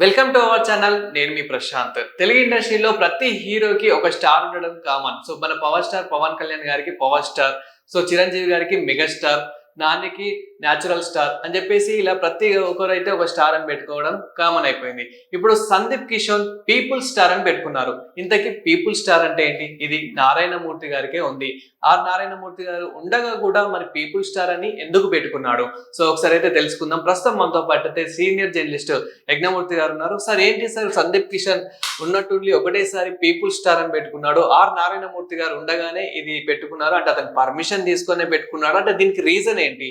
Welcome to our channel నేను మీ ప్రశాంత్. తెలుగు ఇండస్ట్రీలో ప్రతి హీరోకి ఒక స్టార్ ఉండడం కామన్ సో మన పవర్ స్టార్ పవన్ కళ్యాణ్ గారికి power star. So Chiranjeevi garu mega star. నానికి న్యాచురల్ స్టార్ అని చెప్పేసి ఇలా ప్రతి ఒక్కరైతే ఒక స్టార్ అని పెట్టుకోవడం కామన్ అయిపోయింది. ఇప్పుడు సందీప్ కిషోర్ పీపుల్ స్టార్ అని పెట్టుకున్నారు. ఇంతకీ పీపుల్ స్టార్ అంటే ఏంటి? ఇది నారాయణమూర్తి గారికే ఉంది. ఆర్ నారాయణమూర్తి గారు ఉండగా కూడా మరి పీపుల్ స్టార్ అని ఎందుకు పెట్టుకున్నాడు? సో ఒకసారి అయితే తెలుసుకుందాం. ప్రస్తుతం మనతో పాటు అయితే సీనియర్ జర్నలిస్ట్ యజ్ఞమూర్తి గారు ఉన్నారు. సార్ ఏంటి సార్ సందీప్ కిషన్ ఉన్నట్టుండి ఒకటేసారి పీపుల్ స్టార్ అని పెట్టుకున్నాడు. ఆర్ నారాయణమూర్తి గారు ఉండగానే ఇది పెట్టుకున్నారు. అంటే అతను పర్మిషన్ తీసుకునే పెట్టుకున్నాడు. అంటే దీనికి రీజన్ ఏంటి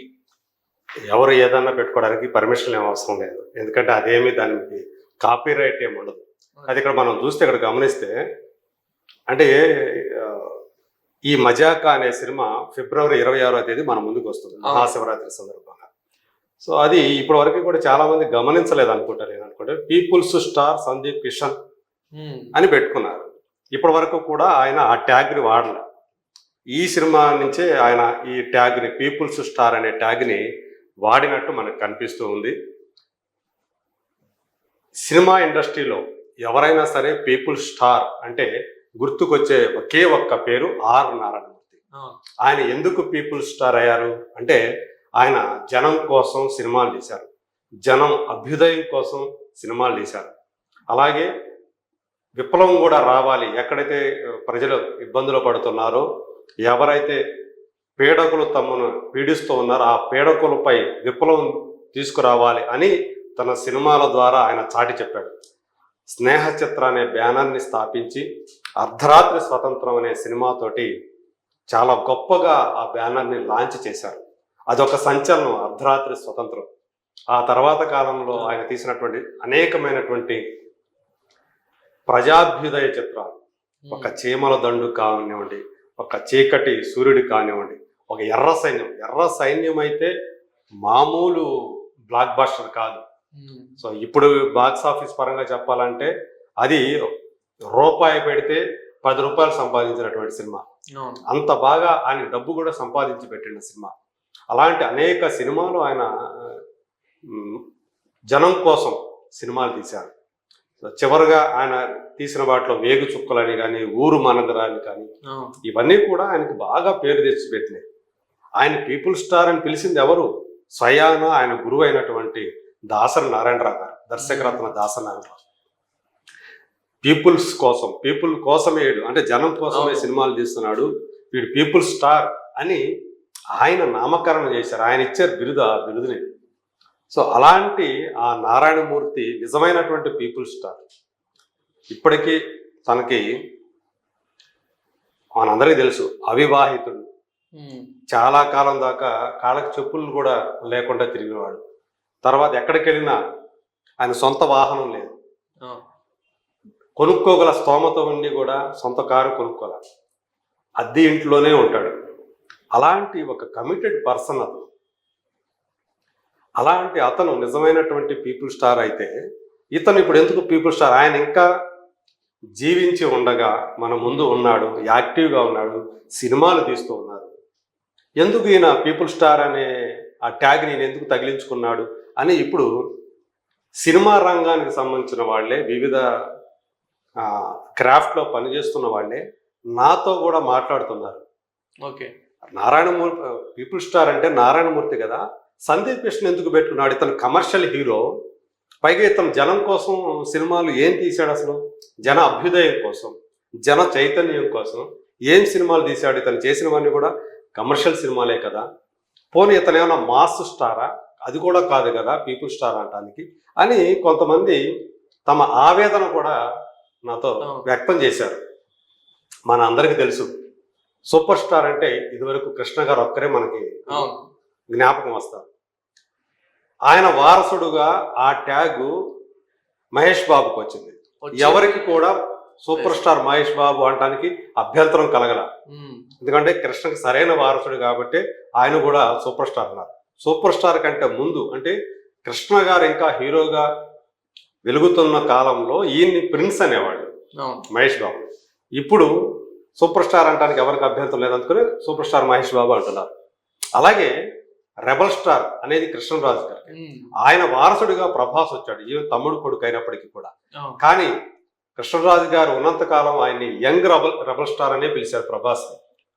ఎవరు ఏదన్నా పెట్టుకోవడానికి పర్మిషన్ ఏం అవసరం లేదు. ఎందుకంటే అదేమి దానికి కాపీ రైట్ ఏమి ఉండదు. అది ఇక్కడ మనం చూస్తే ఇక్కడ గమనిస్తే అంటే ఈ మజాకా అనే సినిమా ఫిబ్రవరి ఇరవై ఆరో తేదీ మన ముందుకు వస్తుంది. మహాశివరాత్రి సందర్భంగా. సో అది ఇప్పటి వరకు కూడా చాలా మంది గమనించలేదు అనుకుంటారు నేను అనుకుంటే. పీపుల్స్ స్టార్ సందీప్ కిషన్ అని పెట్టుకున్నారు. ఇప్పటి వరకు కూడా ఆయన ఆ ట్యాగ్ని వాడలే. ఈ సినిమా నుంచే ఆయన ఈ ట్యాగ్ని పీపుల్స్ స్టార్ అనే ట్యాగ్ని వాడినట్టు మనకు కనిపిస్తూ ఉంది. సినిమా ఇండస్ట్రీలో ఎవరైనా సరే పీపుల్ స్టార్ అంటే గుర్తుకొచ్చే ఒకే ఒక్క పేరు ఆర్ నారాయణమూర్తి. ఆయన ఎందుకు పీపుల్ స్టార్ అయ్యారు అంటే ఆయన జనం కోసం సినిమాలు తీశారు. జనం అభ్యుదయం కోసం సినిమాలు తీశారు. అలాగే విప్లవం కూడా రావాలి. ఎక్కడైతే ప్రజలు ఇబ్బందులు పడుతున్నారో ఎవరైతే పీడకులు తమను పీడిస్తూ ఉన్నారో ఆ పీడకులపై విప్లవం తీసుకురావాలి అని తన సినిమాల ద్వారా ఆయన చాటి చెప్పాడు. స్నేహ చిత్ర అనే బ్యానర్ని స్థాపించి అర్ధరాత్రి స్వతంత్రం అనే సినిమాతోటి చాలా గొప్పగా ఆ బ్యానర్ని లాంచ్ చేశారు. అదొక సంచలనం అర్ధరాత్రి స్వతంత్రం. ఆ తర్వాత కాలంలో ఆయన తీసినటువంటి అనేకమైనటువంటి ప్రజాభ్యుదయ చిత్రాలు. ఒక చీమల దండు కానివ్వండి ఒక చీకటి సూర్యుడు కానివ్వండి ఒక ఎర్ర సైన్యం. ఎర్ర సైన్యం అయితే మామూలు బ్లాక్ బాస్టర్ కాదు. సో ఇప్పుడు బాక్స్ ఆఫీస్ పరంగా చెప్పాలంటే అది రూపాయి పెడితే పది రూపాయలు సంపాదించినటువంటి సినిమా. అంత బాగా ఆయన డబ్బు కూడా సంపాదించి పెట్టిన సినిమా. అలాంటి అనేక సినిమాలు ఆయన జనం కోసం సినిమాలు తీశారు. చివరిగా ఆయన తీసిన వాటిలో వేగు చుక్కలని కానీ ఊరు మనదరాని కానీ. ఇవన్నీ కూడా ఆయనకు బాగా పేరు తెచ్చిపెట్టినాయి. ఆయన పీపుల్ స్టార్ అని పిలిచింది ఎవరు? స్వయాన ఆయన గురువు అయినటువంటి దాసరి నారాయణరావు గారు దర్శకరత్న దాసరి నారాయణరావు. పీపుల్స్ కోసం పీపుల్ కోసమే అంటే జనం కోసమే. సినిమాలు తీస్తున్నాడు. వీడు పీపుల్ స్టార్ అని ఆయన నామకరణం చేశారు. ఆయన ఇచ్చారు బిరుదు ఆ బిరుదుని. సో అలాంటి ఆ నారాయణమూర్తి నిజమైనటువంటి పీపుల్ స్టార్. ఇప్పటికీ తనకి మనందరికీ తెలుసు అవివాహితుడు. చాలా కాలం దాకా కాళ్ళకి చెప్పులు కూడా లేకుండా తిరిగేవాడు. తర్వాత ఎక్కడికి వెళ్ళినా ఆయన సొంత వాహనం లేదు. కొనుక్కోగల స్తోమత ఉండి కూడా సొంత కారు కొనుక్కోలే. అద్దె ఇంట్లోనే ఉంటాడు. అలాంటి ఒక కమిటెడ్ పర్సన్ అతను. అలాంటి అతను నిజమైనటువంటి పీపుల్ స్టార్ అయితే ఇతను ఇప్పుడు ఎందుకు పీపుల్ స్టార్? ఆయన ఇంకా జీవించి ఉండగా మన ముందు ఉన్నాడు యాక్టివ్గా ఉన్నాడు సినిమాలు తీస్తూ ఉన్నారు ఎందుకు ఈయన పీపుల్ స్టార్ అనే ఆ ట్యాగ్ నేను ఎందుకు తగిలించుకున్నాడు అని ఇప్పుడు సినిమా రంగానికి సంబంధించిన వాళ్ళే వివిధ క్రాఫ్ట్లో పనిచేస్తున్న వాళ్ళే నాతో కూడా మాట్లాడుతున్నారు. ఓకే. నారాయణమూర్తి పీపుల్ స్టార్ అంటే నారాయణమూర్తి కదా? సందీప్ కృష్ణ ఎందుకు పెట్టుకున్నాడు? ఇతను కమర్షియల్ హీరో పైగా ఇతను జనం కోసం సినిమాలు ఏం తీశాడు అసలు? జన అభ్యుదయం కోసం జన చైతన్యం కోసం ఏం సినిమాలు తీశాడు? ఇతను చేసినవన్నీ కూడా కమర్షియల్ సినిమాలే కదా. పోనీ ఇతను ఏమైనా మాస్ స్టారా? అది కూడా కాదు కదా పీపుల్ స్టార్ అనటానికి అని కొంతమంది తమ ఆవేదన కూడా నాతో. వ్యక్తం చేశారు. మన అందరికీ తెలుసు సూపర్ స్టార్ అంటే ఇదివరకు కృష్ణ గారు ఒక్కరే మనకి జ్ఞాపకం వస్తారు. ఆయన వారసుడుగా ఆ ట్యాగ్ మహేష్ బాబుకి వచ్చింది. వచ్చి- ఎవరికి కూడా సూపర్ స్టార్ మహేష్ బాబు అనడానికి అభ్యంతరం కలగల. ఎందుకంటే కృష్ణకి సరైన వారసుడు కాబట్టి ఆయన కూడా సూపర్ స్టార్ అన్నారు. సూపర్ స్టార్ కంటే ముందు అంటే కృష్ణ గారు ఇంకా హీరోగా వెలుగుతున్న కాలంలో ఈయన్ని ప్రిన్స్ అవును. మహేష్ బాబు. ఇప్పుడు సూపర్ స్టార్ అంటానికి ఎవరికి అభ్యంతరం లేదనుకుని సూపర్ స్టార్ మహేష్ బాబు అంటున్నారు. అలాగే రెబల్ స్టార్ అనేది కృష్ణరాజు గారు. ఆయన వారసుడిగా ప్రభాస్ వచ్చాడు ఈవెన్ తమ్ముడు కొడుకు అయినప్పటికీ కూడా. కానీ కృష్ణరాజు గారు ఉన్నంతకాలం ఆయన్ని యంగ్ రెబల్ రెబల్ స్టార్ అనే పిలిచారు ప్రభాస్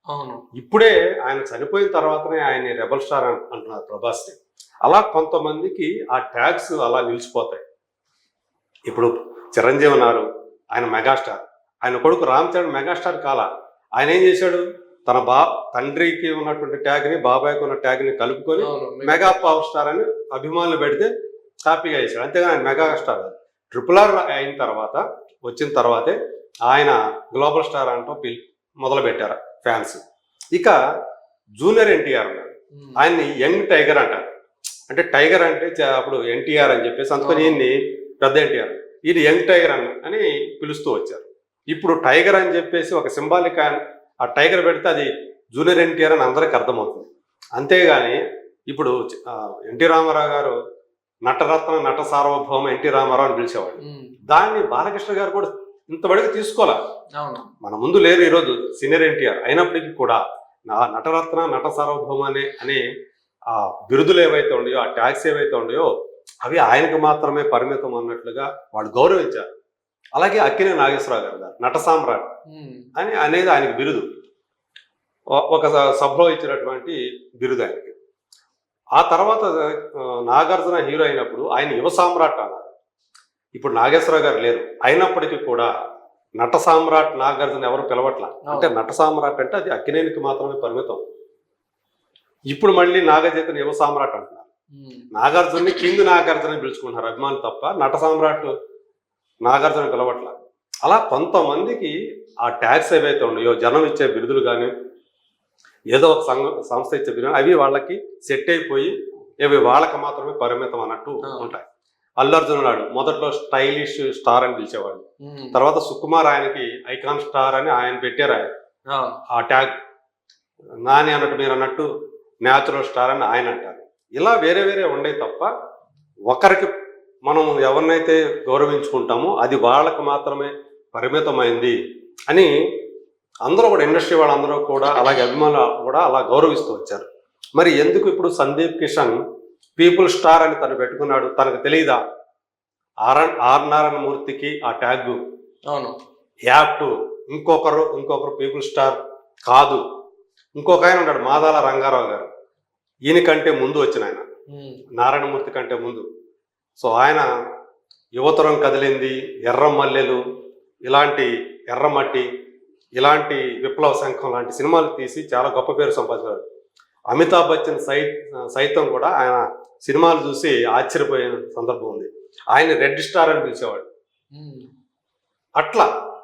అవును. ఇప్పుడే ఆయన చనిపోయిన తర్వాతనే ఆయన్ని రెబల్ స్టార్ అన్- అంటున్నారు ప్రభాస్ని. అలా కొంతమందికి ఆ ట్యాగ్స్ అలా నిలిచిపోతాయి. ఇప్పుడు చిరంజీవి ఉన్నారు ఆయన మెగాస్టార్. ఆయన కొడుకు రామ్ చరణ్ మెగాస్టార్ కాల? ఆయన ఏం చేశాడు? తన బా తండ్రికి ఉన్నటువంటి ట్యాగ్ని బాబాయ్కి ఉన్న ట్యాగ్ని కలుపుకొని అవును మెగా పవర్ స్టార్ అని అభిమానులు పెడితే హ్యాపీగా చేశాడు. అంతేగాని ఆయన మెగా స్టార్. ట్రిపుల్ ఆర్ అయిన తర్వాత వచ్చిన తర్వాతే ఆయన గ్లోబల్ స్టార్ అంటూ పిల్ మొదలు పెట్టారు ఫ్యాన్స్. ఇక జూనియర్ ఎన్టీఆర్ ఉన్నాడు. ఆయన్ని యంగ్ టైగర్ అంటారు. అంటే టైగర్ అంటే అప్పుడు ఎన్టీఆర్ అని చెప్పేసి అందుకని ఈయన్ని పెద్ద ఎన్టీఆర్. ఇది యంగ్ టైగర్ అని అని పిలుస్తూ వచ్చారు. ఇప్పుడు టైగర్ అని చెప్పేసి ఒక సింబాలిక్ ఆ టైగర్ పెడితే అది జూనియర్ ఎన్టీఆర్ అని అందరికీ అర్థమవుతుంది. అంతేగాని ఇప్పుడు ఎన్టీ రామారావు గారు నటరత్న నట సార్వభౌమ ఎన్టీ రామారావు అని పిలిచేవాడు దాన్ని బాలకృష్ణ గారు కూడా ఇంతవరకు తీసుకోవాలా మన ముందు లేరు ఈరోజు సీనియర్ ఎన్టీఆర్. అయినప్పటికీ కూడా నా నటరత్న నట సార్వభౌమ అనే అనే ఆ బిరుదులు ఏవైతే ఉన్నాయో ఆ ట్యాక్స్ ఏవైతే ఉన్నాయో అవి ఆయనకు మాత్రమే పరిమితం అన్నట్లుగా వాళ్ళు గౌరవించారు. అలాగే అక్కినే నాగేశ్వరరావు గారు గారు నట సామ్రాట్ అని అనేది ఆయనకి బిరుదు. ఒక సభలో ఇచ్చినటువంటి బిరుదు ఆయనకి. ఆ తర్వాత నాగార్జున హీరో అయినప్పుడు ఆయన యువ సామ్రాట్ అన్నారు. ఇప్పుడు నాగేశ్వరరావు గారు లేరు. అయినప్పటికీ కూడా నట సామ్రాట్ నాగార్జున ఎవరు పిలవట్ల? అంటే నట సామ్రాట్ అంటే అది అక్కినేనికి మాత్రమే పరిమితం. ఇప్పుడు మళ్ళీ నాగచైతన్య యువ సామ్రాట్ అంటున్నారు. నాగార్జున్ని కింగ్ నాగార్జున పిలుచుకుంటున్నారు అభిమానులు తప్ప నట సామ్రాట్ నాగార్జున పిలవట్ల అలా కొంతమందికి ఆ ట్యాక్స్ ఏవైతే ఉన్నాయో జనం ఇచ్చే బిరుదులు కానీ ఏదో ఒక సంఘ సంస్థ ఇచ్చే బిరుదులు అవి వాళ్ళకి సెట్ అయిపోయి ఇవి వాళ్ళకి మాత్రమే పరిమితం అన్నట్టు. ఉంటాయి. అల్లర్జున్ ఉన్నాడు. మొదట్లో స్టైలిష్ స్టార్ అని పిలిచేవాడు. తర్వాత సుకుమార్ ఆయనకి ఐకాన్ స్టార్ అని ఆయన పెట్టారు ఆయన. ఆ ట్యాగ్. నాని అన్నట్టు మీరు అన్నట్టు న్యాచురల్ స్టార్ అని ఆయన అంటారు. ఇలా వేరే వేరే ఉండే తప్ప ఒకరికి మనం ఎవరినైతే గౌరవించుకుంటామో అది వాళ్ళకి మాత్రమే పరిమితమైంది అని అందరూ కూడా ఇండస్ట్రీ వాళ్ళందరూ కూడా అలాగే అభిమానులు కూడా అలా గౌరవిస్తూ వచ్చారు. మరి ఎందుకు ఇప్పుడు సందీప్ కిషన్ పీపుల్ స్టార్ అని తను పెట్టుకున్నాడు? తనకు తెలియదా ఆర్ ఆర్ నారాయణ మూర్తికి ఆ ట్యాగ్. అవును. యాప్ట్ ఇంకొకరు ఇంకొకరు పీపుల్ స్టార్ కాదు. ఇంకొక ఆయన ఉన్నాడు మాదాల రంగారావు గారు. ఈయన కంటే ముందు వచ్చిన ఆయన. నారాయణమూర్తి కంటే ముందు. సో ఆయన యువతరం కదిలింది ఎర్ర మల్లెలు ఇలాంటి ఎర్రమట్టి ఇలాంటి విప్లవ శంఖం లాంటి సినిమాలు తీసి చాలా గొప్ప పేరు సంపాదించారు. అమితాబ్ బచ్చన్ సై సైతం కూడా ఆయన సినిమాలు చూసి ఆశ్చర్యపోయిన సందర్భం ఉంది. ఆయన రెడ్ స్టార్ అని పిలిచేవాడు. అట్లా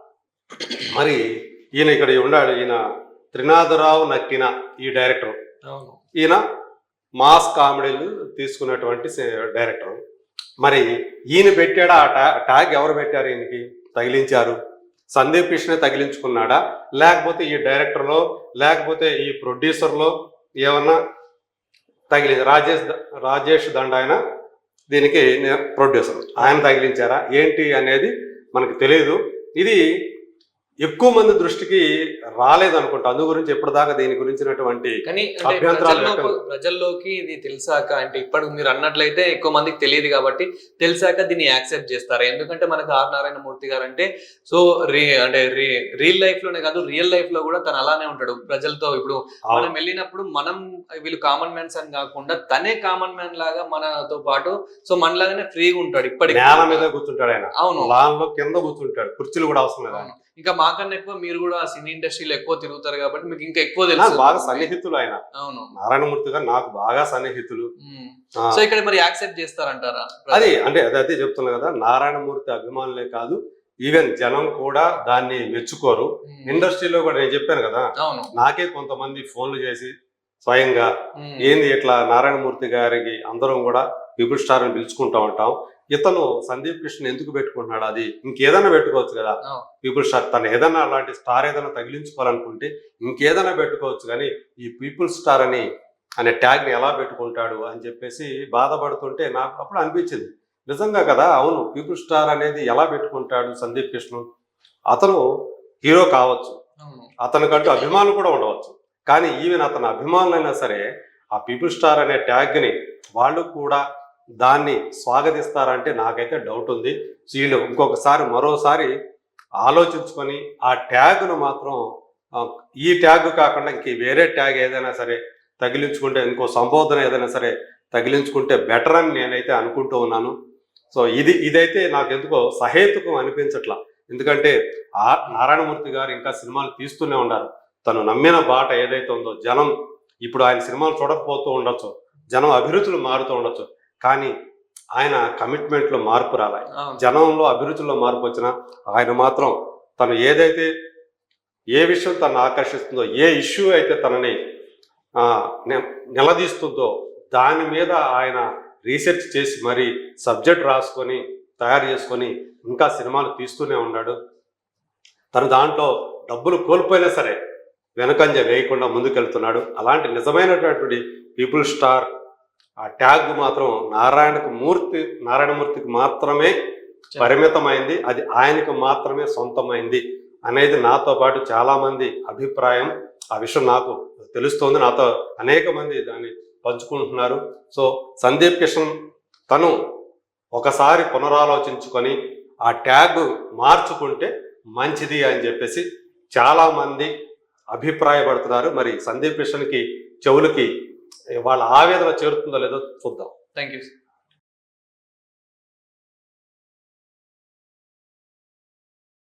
మరి ఈయన ఇక్కడ ఉన్నాడు ఈయన త్రినాథరావు నక్కిన ఈ డైరెక్టర్. ఈయన మాస్ కామెడీలు తీసుకున్నటువంటి సే- డైరెక్టర్. మరి ఈయన పెట్టాడా? ఆ టా ట్యాగ్ ఎవరు పెట్టారు ఈయనకి? తగిలించారు. సందీప్ కృష్ణ తగిలించుకున్నాడా? లేకపోతే ఈ డైరెక్టర్లో లేకపోతే ఈ ప్రొడ్యూసర్లో ఏమన్నా తగిలింది రాజేష్ రాజేష్ దండ ఆయన దీనికి ప్రొడ్యూసర్. ఆయన తగిలించారా? ఏంటి అనేది మనకు తెలియదు ఇది ఎక్కువ మంది దృష్టికి రాలేదు అనుకుంటా అందు గురించి ఎప్పటిదాకా దీని గురించినటువంటి కానీ అభ్యంతరాలు ప్రజల్లోకి ఇది తెలిసాక అంటే ఇప్పుడు మీరు అన్నట్లయితే ఎక్కువ మందికి తెలియదు కాబట్టి తెలిసాక దీన్ని యాక్సెప్ట్ చేస్తారు? ఎందుకంటే మనకు ఆర్ నారాయణమూర్తి గారు అంటే సో రీ అంటే రియల్ లైఫ్లోనే కాదు రియల్ లైఫ్లో కూడా తను అలానే ఉంటాడు. ప్రజలతో ఇప్పుడు మనం వెళ్ళినప్పుడు మనం వీళ్ళు కామన్ మ్యాన్స్ అని కాకుండా తనే కామన్ మ్యాన్ లాగా మనతో పాటు సో మనలాగానే ఫ్రీగా ఉంటాడు. ఇప్పటికి నేల మీద కూర్చుంటాడు ఆయన. అవును. లాన్లో కింద కూర్చుంటాడు. కుర్చీలు కూడా అవసరం లేదు. ఇంకా మాకన్నా ఎక్కువ మీరు కూడా సినీ ఇండస్ట్రీలో ఎక్కువ తిరుగుతారు కాబట్టి మీకు ఇంకా ఎక్కువ నాకు తెలుసు. బాగా సన్నిహితులు ఆయన. అవును. నారాయణమూర్తి గారు నాకు బాగా సన్నిహితులు. సో ఇక్కడ మరి యాక్సెప్ట్ చేస్తారంటారా? అది అంటే అదే అదే చెప్తున్నా కదా నారాయణమూర్తి అభిమానులే కాదు ఈవెన్ జనం కూడా దాన్ని మెచ్చుకోరు. ఇండస్ట్రీలో కూడా నేను చెప్పాను కదా అవును. నాకే కొంతమంది ఫోన్లు చేసి స్వయంగా. ఏంది ఇట్లా నారాయణమూర్తి గారికి అందరం కూడా పీపుల్ స్టార్ అని పిలుచుకుంటా ఉంటాం. ఇతను సందీప్ కృష్ణ ఎందుకు పెట్టుకుంటున్నాడు? అది ఇంకేదైనా పెట్టుకోవచ్చు కదా. పీపుల్ స్టార్ తను ఏదైనా అలాంటి స్టార్ ఏదైనా తగిలించుకోవాలనుకుంటే ఇంకేదైనా పెట్టుకోవచ్చు కానీ ఈ పీపుల్ స్టార్ అని అనే ట్యాగ్ని ఎలా పెట్టుకుంటాడు అని చెప్పేసి బాధపడుతుంటే నాకు అప్పుడు అనిపించింది. నిజంగా కదా అవును పీపుల్ స్టార్ అనేది ఎలా పెట్టుకుంటాడు సందీప్ కృష్ణ? అతను హీరో కావచ్చు. అతనికంటూ అభిమానులు కూడా ఉండవచ్చు. కానీ ఈవెన్ అతని అభిమానులైనా సరే ఆ పీపుల్ స్టార్ అనే ట్యాగ్ని వాళ్ళు కూడా దాన్ని స్వాగతిస్తారంటే నాకైతే డౌట్ ఉంది. వీళ్ళు ఇంకొకసారి మరోసారి ఆలోచించుకొని ఆ ట్యాగ్ను మాత్రం ఈ ట్యాగ్ కాకుండా ఇంక వేరే ట్యాగ్ ఏదైనా సరే తగిలించుకుంటే ఇంకో సంబోధన ఏదైనా సరే తగిలించుకుంటే బెటర్ అని నేనైతే అనుకుంటూ ఉన్నాను. సో ఇది ఇదైతే నాకు ఎందుకో సహేతుకం అనిపించట్లా. ఎందుకంటే ఆ నారాయణమూర్తి గారు ఇంకా సినిమాలు తీస్తూనే ఉన్నారు. తను నమ్మిన బాట ఏదైతే ఉందో జనం ఇప్పుడు ఆయన సినిమాలు చూడకపోతూ ఉండొచ్చు. జనం అభిరుచులు మారుతూ ఉండొచ్చు. కానీ ఆయన కమిట్మెంట్లో మార్పు రాలే. జనంలో అభిరుచుల్లో మార్పు వచ్చినా ఆయన మాత్రం తను ఏదైతే ఏ విషయం తను ఆకర్షిస్తుందో ఏ ఇష్యూ అయితే తనని నిలదీస్తుందో దాని మీద ఆయన రీసెర్చ్ చేసి మరి సబ్జెక్ట్ రాసుకొని తయారు చేసుకొని ఇంకా సినిమాలు తీస్తూనే ఉన్నాడు. తను దాంట్లో డబ్బులు కోల్పోయినా సరే వెనకంజ వేయకుండా ముందుకెళ్తున్నాడు. అలాంటి నిజమైనటువంటి పీపుల్ స్టార్ ఆ ట్యాగ్ మాత్రం నారాయణకు మూర్తి నారాయణమూర్తికి మాత్రమే పరిమితమైంది. అది ఆయనకు మాత్రమే సొంతమైంది అనేది నాతో పాటు చాలామంది అభిప్రాయం. ఆ విషయం నాకు తెలుస్తోంది. నాతో అనేక మంది దాన్ని పంచుకుంటున్నారు. సో సందీప్ కిషన్ తను ఒకసారి పునరాలోచించుకొని ఆ ట్యాగ్ మార్చుకుంటే మంచిది అని చెప్పేసి చాలామంది అభిప్రాయపడుతున్నారు. మరి సందీప్ కిషన్కి చెవులకి వాళ్ళ ఆవేదన చేరుతుందో లేదో చూద్దాం. Thank you